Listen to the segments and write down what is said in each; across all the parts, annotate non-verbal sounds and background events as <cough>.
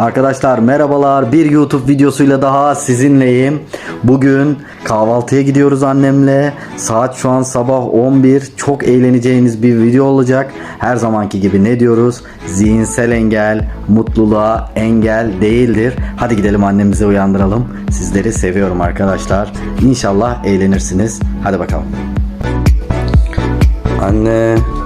Arkadaşlar merhabalar. Bir YouTube videosuyla daha sizinleyim. Bugün kahvaltıya gidiyoruz annemle. Saat şu an sabah 11. Çok eğleneceğiniz bir video olacak. Her zamanki gibi ne diyoruz? Zihinsel engel mutluluğa engel değildir. Hadi gidelim annemizi uyandıralım. Sizleri seviyorum arkadaşlar. İnşallah eğlenirsiniz. Hadi bakalım. Anne.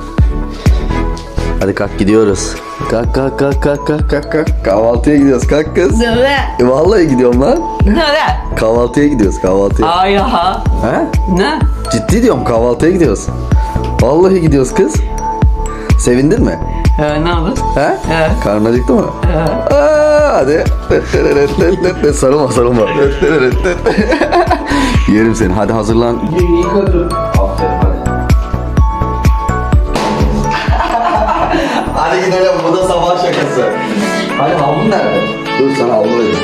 Hadi kalk gidiyoruz. Kalk kalk kalk kalk kalk kalk kalk. Kahvaltıya gidiyoruz kalk kız. Nereye? E, vallahi gidiyorum lan. Nereye? Kahvaltıya gidiyoruz kahvaltıya. Ay ha. He? Ne? Ciddi diyorum kahvaltıya gidiyoruz. Vallahi gidiyoruz kız. Sevindin mi? Ee, ne oldu? He? He. Karnın acıktı mı? Aa, hadi. <laughs> sarılma sarılma. <laughs> Yerim seni. Hadi hazırlan. Gidelim. Bu da sabah şakası. Hadi havlun nerede? Dur sana havlu vereyim.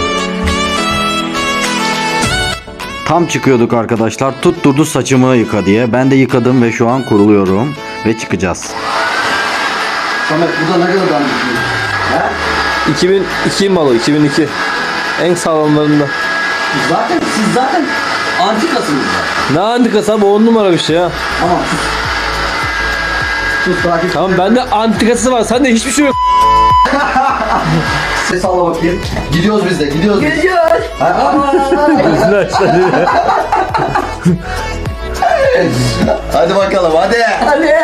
Tam çıkıyorduk arkadaşlar. Tutturdu saçımı yıka diye. Ben de yıkadım ve şu an kuruluyorum. Ve çıkacağız. Samet bu da ne kadar dandik He? 2002 malı 2002. En sağlamlarında. Zaten siz zaten antikasınız. Ne antikası abi 10 numara bir şey ya. Tamam sus. Takip. Tamam bende antikası var. Sende hiçbir şey yok. <laughs> Ses salla bakayım. Gidiyoruz biz de gidiyoruz. biz. Gidiyoruz. <laughs> hadi bakalım hadi. Hadi.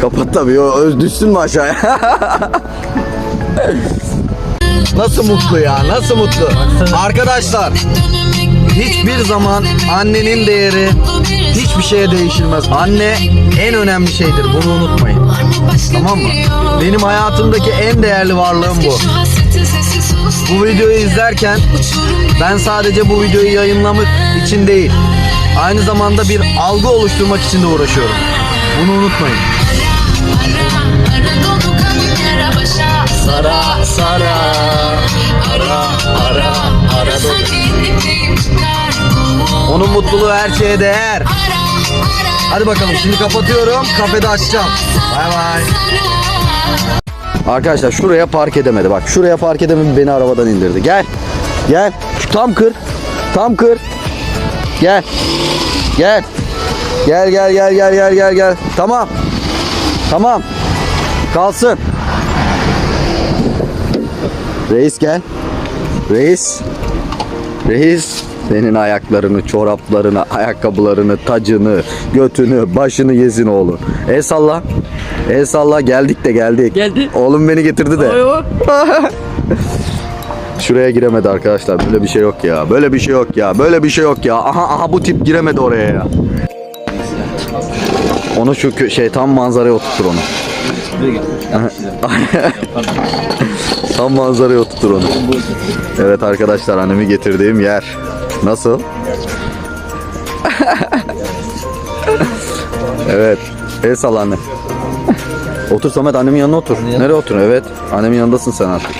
Kapat tabii. o- Öz düşsün mü aşağıya? <laughs> Nasıl mutlu ya? Nasıl mutlu? Arkadaşlar hiçbir zaman annenin değeri hiçbir şeye değişilmez. Anne en önemli şeydir. Bunu unutmayın. Tamam mı? Benim hayatımdaki en değerli varlığım bu. Bu videoyu izlerken ben sadece bu videoyu yayınlamak için değil, aynı zamanda bir algı oluşturmak için de uğraşıyorum. Bunu unutmayın. Sara sara ara ara ara Onun mutluluğu her şeye değer. Hadi bakalım şimdi kapatıyorum. Kafede açacağım. Bay bay. Arkadaşlar şuraya park edemedi. Bak şuraya park edemedi beni arabadan indirdi. Gel. Gel. Şu tam kır. Tam kır. Gel. Gel. Gel gel gel gel gel gel gel. Tamam. Tamam. Kalsın. Reis gel. Reis. Reis senin ayaklarını, çoraplarını, ayakkabılarını, tacını, götünü, başını yesin oğlum. El salla. El salla geldik de geldik. Geldi. Oğlum beni getirdi de. <laughs> Şuraya giremedi arkadaşlar. Böyle bir şey yok ya. Böyle bir şey yok ya. Böyle bir şey yok ya. Aha aha bu tip giremedi oraya ya. Onu şu kö- şey tam manzaraya oturtur onu. <laughs> tam manzaraya oturtur onu. Evet arkadaşlar annemi getirdiğim yer. Nasıl? <laughs> evet. El sal anne. Otur Samet annemin yanına otur. Nereye otur? Evet. Annemin yanındasın sen artık.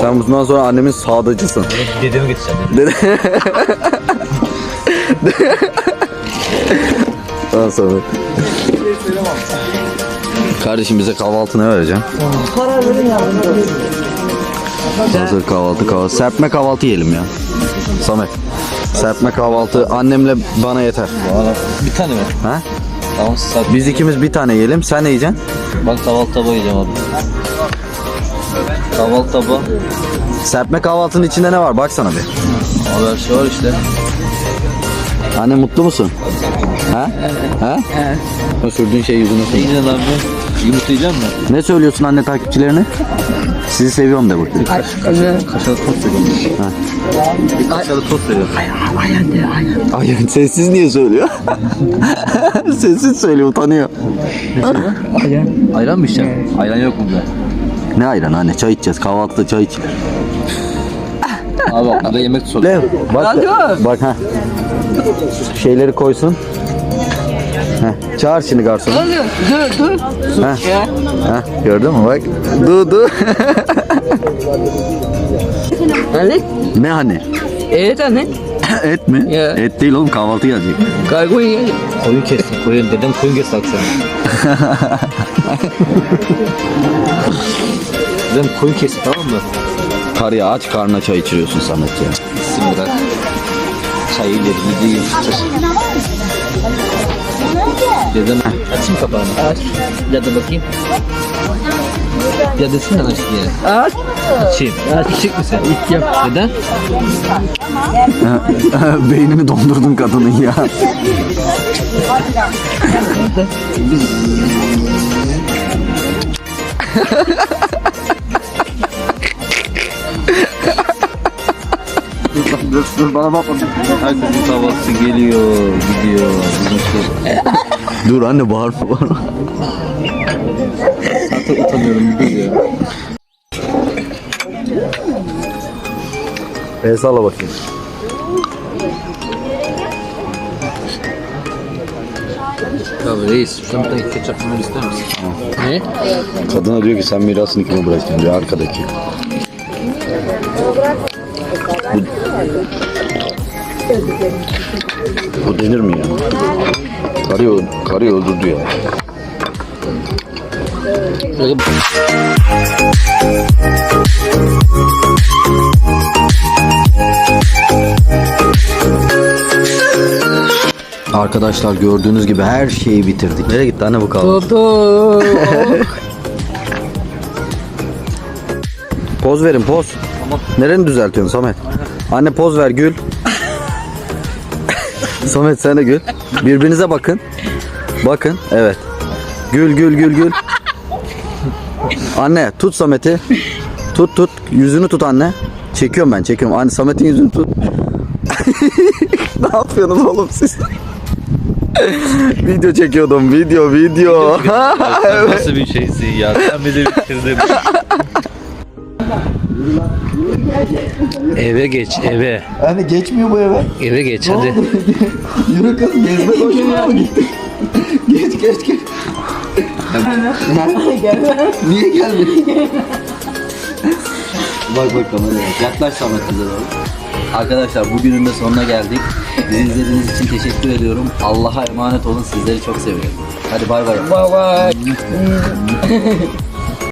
Sen bundan sonra annemin sağdacısın. Dedemi getireceğim. Dede. <laughs> Tamam Samet. Kardeşim bize kahvaltı ne vereceksin? Hazır kahvaltı kahvaltı. Serpme kahvaltı yiyelim ya. Samet. Serpme kahvaltı annemle bana yeter. Bir tane mi? Ha? Tamam. Biz ikimiz bir tane yiyelim. Sen ne yiyeceksin? Ben kahvaltı tabağı yiyeceğim abi. Kahvaltı tabağı. Serpme kahvaltının içinde ne var? Baksana bir. Abi her şey var işte. Anne mutlu musun? Ha? Ha? O sürdüğün şey yüzüne sürdün. Yiyeceksin abi. Yumurtlayacak mısın? Ne söylüyorsun anne takipçilerine? Sizi seviyorum de bakayım. Kaşarlı tost veriyorum. Kaşarlı tost veriyorum. Ay sessiz niye söylüyor? sessiz söylüyor utanıyor. Ayran mı içeceksin? Ayran yok mu burada? Ne ayran anne çay içeceğiz kahvaltıda çay iç. Abi bak burada yemek sosu. Lev bak bak ha. Şeyleri koysun. Heh, çağır şimdi garsonu. Dur dur dur. Ha. Ya. Ha, gördün mü bak. Du du. Anne. ne hani? Evet anne. <coughs> Et mi? Ya. Et değil oğlum kahvaltı gelecek. Kargo ye. Koyun kestim. Koyun dedem koyun kesti akşam. <laughs> dedem koyun kesti tamam mı? Karıya aç karnına çay içiriyorsun Samet ya. Bırak. Çayı ileri yediği Dedem açayım kapağını. Aç. Ya da bakayım. Ya desene aç diye. Aç. Açayım. İçecek misin? İç yap. Neden? Beynimi dondurdun kadının ya. Dur bana bakma. Herkesin kahvaltısı geliyor, gidiyor. Dur anne bağırma bağırma. Zaten utanıyorum dur ya. El salla bakayım. Abi reis, sen bir tane ketçap falan ister misin? Ne? Kadına diyor ki sen mirasını kime bırakacaksın diyor arkadaki. Bu, bu denir mi ya? Karıyı, karıyı öldürdü ya. Arkadaşlar gördüğünüz gibi her şeyi bitirdik. Nereye gitti anne bu kahvaltı? <laughs> Toto. Poz verin poz. Nereni düzeltiyorsun Samet? Anne poz ver gül. <laughs> Samet sen de gül. Birbirinize bakın. Bakın evet. Gül gül gül gül. Anne tut Samet'i. Tut tut. Yüzünü tut anne. Çekiyorum ben çekiyorum. Anne Samet'in yüzünü tut. <laughs> ne yapıyorsunuz oğlum siz? video çekiyordum video video. <laughs> Nasıl bir şeysin ya? Sen bizi bitirdin. Eve geç eve. Anne geçmiyor bu eve. Eve geç hadi. <laughs> Yürü kız gezme koşmaya mı gittin? <laughs> geç geç geç. Niye gelmedin? <laughs> bak bak kameraya. Yaklaş Samet'e doğru. Arkadaşlar bugünün de sonuna geldik. Bizi izlediğiniz için teşekkür ediyorum. Allah'a emanet olun. Sizleri çok seviyorum. Hadi bay bay. Bye bye.